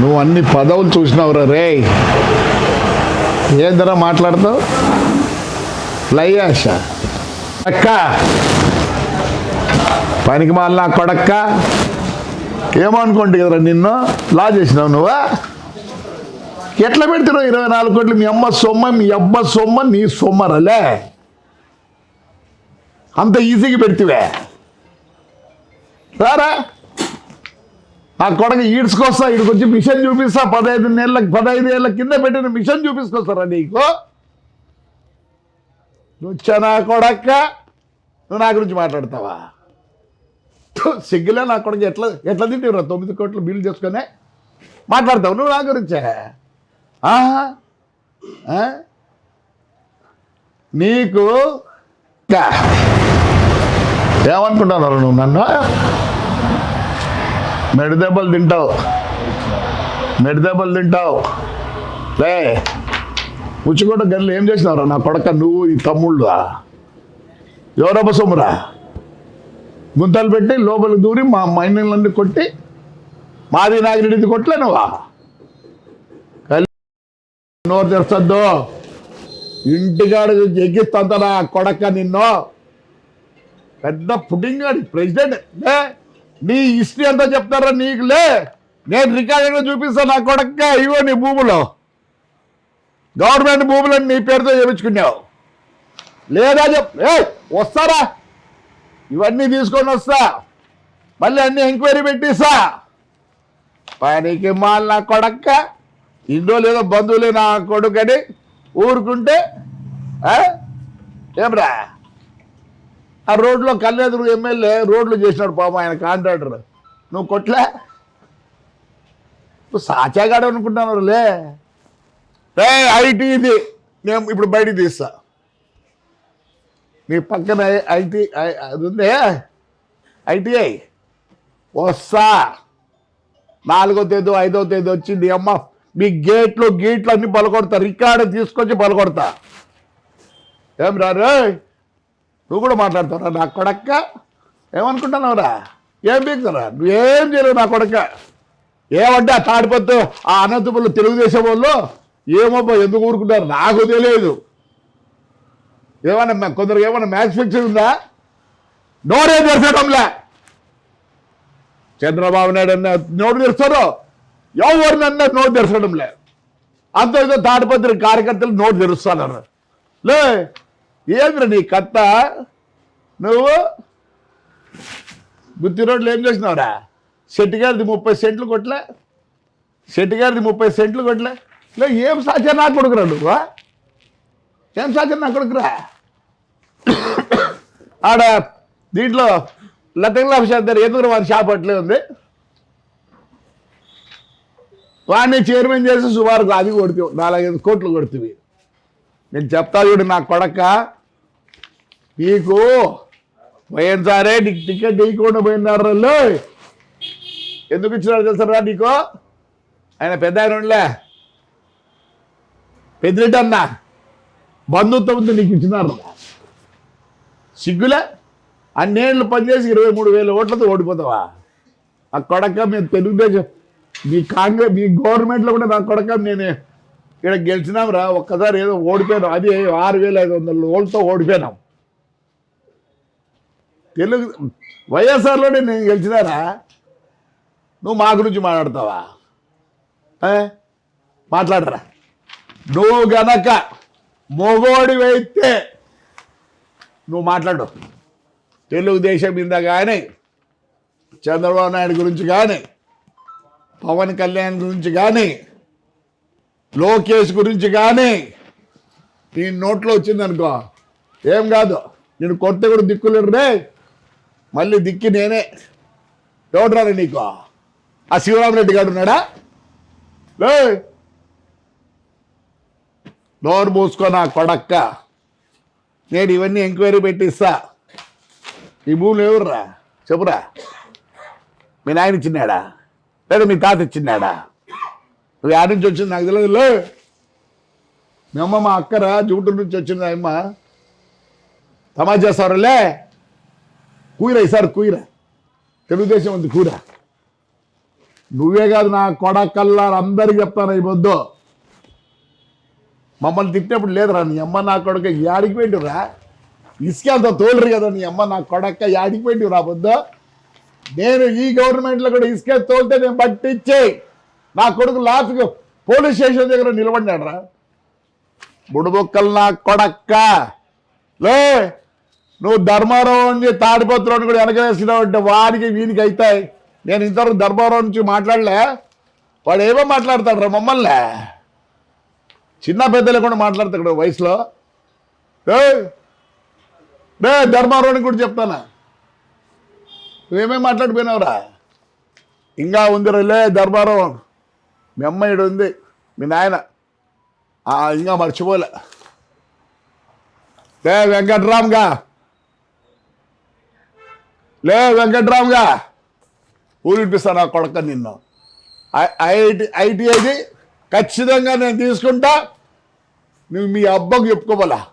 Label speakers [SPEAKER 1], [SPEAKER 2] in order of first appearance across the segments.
[SPEAKER 1] నువ్వు అన్ని పదవులు చూసినావురా రే. ఏందరా మాట్లాడతావు? లయ్యాష అక్క. పనికి మాల నా కొడక్క. ఏమనుకోండి కదరా నిన్ను? లా చేసినావు నువ్వా? ఎట్లా పెడుతున్నావు ఇరవై నాలుగు కోట్లు? మీ అమ్మ సొమ్మ మీ అబ్బ సొమ్మ నీ సొమ్మరలే అంత ఈజీగా పెడితివే. రారా. ఆ కొడక ఈడ్చుకొస్తా ఇక్కడికి వచ్చి మిషన్ చూపిస్తా పదహైదు నెలల పదహైదు ఏళ్ళ కింద పెట్టిన మిషన్ చూపించుకొస్తారా నీకు? నువ్వు నా కొడక్క? నువ్వు నా గురించి మాట్లాడతావా? సిగ్గులే నా కొడుకు. ఎట్లా ఎట్లా తింటావురా తొమ్మిది కోట్లు బిల్లు చేసుకునే? మాట్లాడతావు నువ్వు నా గురించే? నీకు ఏమనుకుంటున్నారు నువ్వు నన్ను? మెడి దెబ్బలు తింటావు. మెడి దెబ్బలు తింటావు. లే ఉచ్చుకోట గన్లు ఏం చేసినావురా నా కొడక నువ్వు ఈ తమ్ముళ్ళు ఎవరబ్బ సొమ్మురా? గుంతలు పెట్టి లోపలికి దూరి మా మైనర్లన్నీ కొట్టి మాది నాగిరెడ్డిది కొట్టలే నువ్వా నోరు తెరచద్దు. ఇంటికాడ ఎగ్గిస్తంత నా కొడక నిన్ను. పెద్ద పుట్టింగ్ గాడి ప్రెసిడెంట్. లే నీ హిస్టరీ అంతా చెప్తారా నీకు? లే నేను రికార్డుగా చూపిస్తాను నా కొడక్క ఇవో నీ భూములు. గవర్నమెంట్ భూములను నీ పేరుతో చేయించుకున్నావు. లేదా చెప్ ఏ వస్తారా? ఇవన్నీ తీసుకొని వస్తా. మళ్ళీ అన్ని ఎంక్వైరీ పెట్టిస్తా. పనికి మాల నా కొడక్క ఇండో లేదో బంధువులే నా కొడుకని ఊరుకుంటే ఆ? ఏమ్రా ఆ రోడ్లో కళ్ళెదురు ఎమ్మెల్యే రోడ్లు చేసినాడు పాపం ఆయన కాంట్రాక్టర్. నువ్వు కొట్లే? నువ్వు సాచాగాడు అనుకుంటున్నారు లే. ఏ ఐటీ ఇది. నేను ఇప్పుడు బయటికి తీస్తా. నీ పక్కన ఐటీ అది ఉందే. ఐటీఐ. వస్తా. నాలుగో తేదీ ఐదో తేదీ వచ్చి నీ అమ్మ మీ గేట్లు గేట్లు అన్నీ పలకొడతా రికార్డు తీసుకొచ్చి పలకొడతా ఏం రారు నువ్వు కూడా మాట్లాడతావురా నా కొడక్క. ఏమనుకుంటున్నావురా? ఏం పీకుతారా నువ్వేం చేయలేవు నా కొడక్క. ఏమంటే ఆ తాడిపత్తు ఆ అనంతపురంలో తెలుగుదేశం వాళ్ళు ఏమబ్బా ఎందుకు ఊరుకుంటారు? నాకు తెలియదు. ఏమన్నా కొందరు ఏమన్నా మ్యాచ్ ఫిక్స్ ఉందా? నోరే తెరచడంలే. చంద్రబాబు నాయుడు అన్న నోటు తెరుస్తారు ఎవరినన్నా నోటు తెరచడంలే. అంత ఏదో తాడిపత్రి కార్యకర్తలు నోటు తెరుస్తానన్నారు. లే ఏమిరా నీ కత్త? నువ్వు? గుత్తి రోడ్లు ఏం చేసినావురా? శెట్టిగారిది ముప్పై సెంట్లు కొట్లే. శెట్టిగారిది ముప్పై సెంట్లు కొట్లే. లే ఏం సాధ్యం నా కొడుకురా నువ్వు? ఏం సాధ్యం నా కొడుకురా? ఆడ దీంట్లో లతంగుల దగ్గర ఎందుకు వారి షాప్ అట్లే ఉంది. వాడిని చైర్మన్ చేసి సుమారు అది కొడుతు నాలుగైదు కోట్లు కొడుతుంది. నేను చెప్తా చూడు నా కొడక. నీకు పోయినసారే నీకు టికెట్ ఇవ్వకుండా పోయినారు ఎందుకు ఇచ్చినారు తెలుసారా నీకు? ఆయన పెద్ద ఆయన ఉండలే. పెద్దిరెడ్డి అన్న బంధుత్వంతో నీకు ఇచ్చినారు. సిగ్గులే? అన్నేళ్ళు పనిచేసి ఇరవై మూడు వేల ఓట్లతో ఓడిపోతావా? ఆ కొడక మీ తెలుగుదేశం మీ కాంగ్రెస్ మీ గవర్నమెంట్లో కూడా నా కొడక నేను ఇక్కడ గెలిచినాం రా. ఒక్కసారి ఏదో ఓడిపోయినాం. అది ఆరు వేల ఐదు వందల ఓట్లతో ఓడిపోయినాం. తెలుగు వైఎస్ఆర్లోనే నేను గెలిచినారా నువ్వు మా గురించి మాట్లాడతావా? మాట్లాడరా. నువ్వు గనక మొగోడివైతే నువ్వు మాట్లాడు. తెలుగుదేశం మీద కానీ చంద్రబాబు నాయుడు గురించి కానీ పవన్ కళ్యాణ్ గురించి కానీ లోకేష్ గురించి కానీ నీ నోట్లో వచ్చిందనుకో ఏం కాదు. నేను కొత్త కూడా దిక్కులేరు రే మళ్ళీ దిక్కి నేనే. ఎవడరా నీకు? ఆ శివరామరెడ్డి గారు ఉన్నాడా? లే! నోరు మూసుకో నా కొడక్క. నేను ఇవన్నీ ఎంక్వైరీ పెట్టిస్తా. ఈ భూములు ఎవర్రా? చెప్పురా. మీ నాయన ఇచ్చినాడా లేదా మీ తాత ఇచ్చినాడా నువ్వు యాడ నుంచి వచ్చింది నాకు తెలియదు లే! మీ అమ్మ మా అక్కరా జూటూరు నుంచి వచ్చింది అమ్మ. తమాజా చేస్తారులే కూయిరా ఈసారి కూయిరా తెలుగుదేశం ఉంది కూర. నువ్వే కాదు నా కొడకల్లారు అందరికి చెప్తాను ఈ పొద్దు. మమ్మల్ని తిట్టినప్పుడు లేదురా నీ అమ్మ నా కొడక యాడికి పెట్టిరా అంత తోలురు కదా నీ అమ్మ నా కొడక యాడికి పెట్టురా పొద్దు? నేను ఈ గవర్నమెంట్లో కూడా ఇసుక తోలితే నేను పట్టించే. నా కొడుకు లాస్ట్కి పోలీస్ స్టేషన్ దగ్గర నిలబడినాడు రా బుడుబొక్కలు నా కొడక్క. లే! నువ్వు ధర్మారావు అని కూడా వెనకలేసినావు అంటే వాడికి వీనికి అవుతాయి నేను ఇంతవరకు ధర్మారావు నుంచి మాట్లాడలే. వాడు ఏమో మాట్లాడతాడు రా మమ్మల్ని. చిన్న పెద్దలే కూడా మాట్లాడతాడు వయసులో. రే ధర్మారావుని కూడా చెప్తానా? నువ్వేమేమి మాట్లాడిపోయినావురా ఇంకా ఉంది లే ధర్మారావు. మీ అమ్మాయిడు ఉంది మీ నాయన. ఇంకా మర్చిపోలే. లే వెంకట్రామ్గా. లే వెంకట్రామ్గా ఊరిపిస్తా నా కొడక నిన్ను. ఐటి ఐఐటి ఐటీఐది ఖచ్చితంగా నేను తీసుకుంటా. నువ్వు మీ అబ్బకు చెప్పుకోవాలా?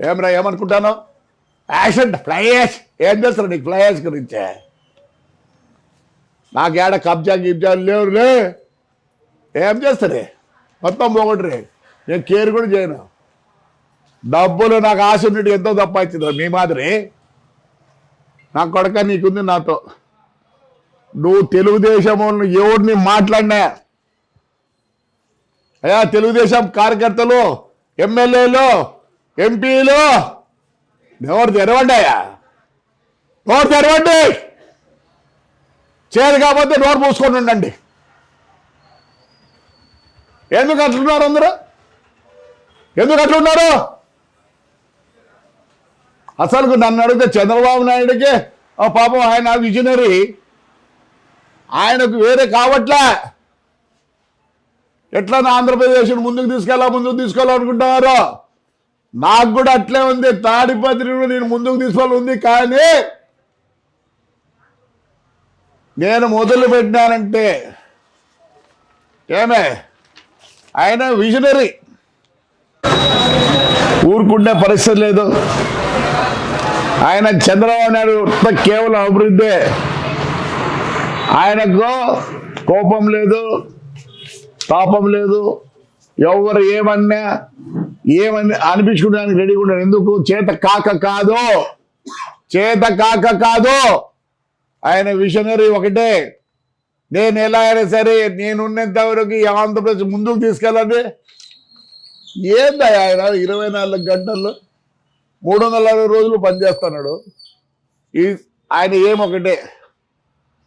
[SPEAKER 1] ఏమరా ఏమనుకుంటాను? యాక్షన్ ఫ్లైయాష్ ఏం చేస్తారు నీకు ఫ్లైయాష్ గురించే? నాకేడ కబ్జా గిబ్జాలు లేవు లే ఏం చేస్తారే? మొత్తం పోగొట్టరే. నేను కేర్ కూడా చేయను. డబ్బులు నాకు ఆశ ఉన్నట్టు ఎంతో తప్పించింది మీ మాదిరి. నా కొడక నీకుంది నాతో. నువ్వు తెలుగుదేశం ఎవరిని మాట్లాడినా? అయ్యా తెలుగుదేశం కార్యకర్తలు ఎమ్మెల్యేలు ఎంపీలు ఎవరు తెరవండి అయ్యా? నోరు తెరవండి? చేరు కాకపోతే నోరు మూసుకొని ఉండండి. ఎందుకు అట్లున్నారు అందరూ? ఎందుకు అట్లున్నారు? అసలు నన్ను అడిగితే చంద్రబాబు నాయుడికే పాపం ఆయన విజనరీ. ఆయనకు వేరే కావట్లే. ఎట్లా ఆంధ్రప్రదేశ్ ముందుకు తీసుకెళ్ళా ముందుకు తీసుకెళ్ళాలనుకుంటున్నారు? నాకు కూడా అట్లే ఉంది. తాడిపత్రిని నేను ముందుకు తీసుకోవాలి ఉంది కానీ నేను మొదలు పెట్టినానంటే ఏమే? ఆయన విజనరీ. ఊరుకుండే పరిస్థితి లేదు. ఆయన చంద్రబాబు నాయుడు కేవలం అభివృద్ధి. ఆయనకు కోపం లేదు తాపం లేదు. ఎవరు ఏమన్నా ఏమని అనిపించుకోవడానికి రెడీగా ఉన్నాడు ఎందుకు? చేత కాక కాదు. చేత కాక కాదు. ఆయన విషనరీ ఒకటే. నేను ఎలా అయినా సరే నేనున్నంత వరకు ఈ ఆంధ్రప్రదేశ్ ముందుకు తీసుకెళ్ళండి. ఏందా ఆయన? ఇరవై నాలుగు గంటల్లో మూడు వందల అరవై రోజులు పనిచేస్తున్నాడు. ఈ ఆయన ఏమొకటే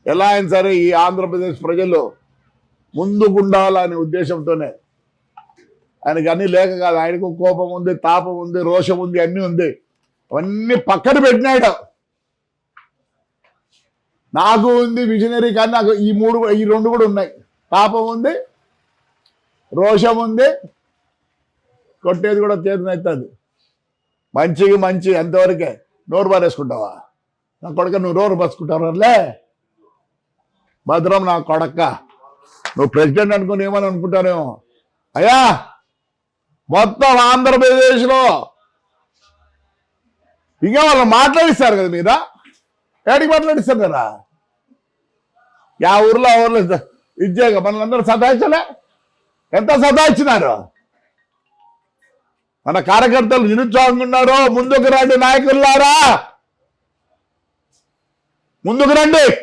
[SPEAKER 1] ఎలా అయినా సరే ఈ ఆంధ్రప్రదేశ్ ప్రజలు ముందుకుండాలనే ఉద్దేశంతోనే. ఆయనకి అన్నీ లేక కాదు ఆయనకు కోపం ఉంది తాపం ఉంది రోషం ఉంది అన్నీ ఉంది. అవన్నీ పక్కన పెట్టినాడు నాకు ఉంది విజనరీ కానీ నాకు ఈ మూడు ఈ రెండు కూడా ఉన్నాయి. పాపం ఉంది రోషం ఉంది కొట్టేది కూడా చేతనవుతుంది మంచికి మంచి ఎంతవరకే? నోరు పారేసుకుంటావా? నా కొడక నువ్వు నోరు పసుకుంటావులే భద్రం నా కొడక్క నువ్వు ప్రెసిడెంట్ అనుకుని ఏమని అనుకుంటానేమో అయ్యా మొత్తం ఆంధ్రప్రదేశ్లో ఇంకా వాళ్ళు మాట్లాడిస్తారు కదా మీద? ఏడికి మాట్లాడిస్తారు కదా? యా ఊర్లో ఊర్లో ఇచ్చాక మనల్ని సతాయించలే. ఎంత సతాయించినారు? మన కార్యకర్తలు నిరుత్సాహంగా ఉన్నారో ముందుకు రండి నాయకులారా. ముందుకు రండి.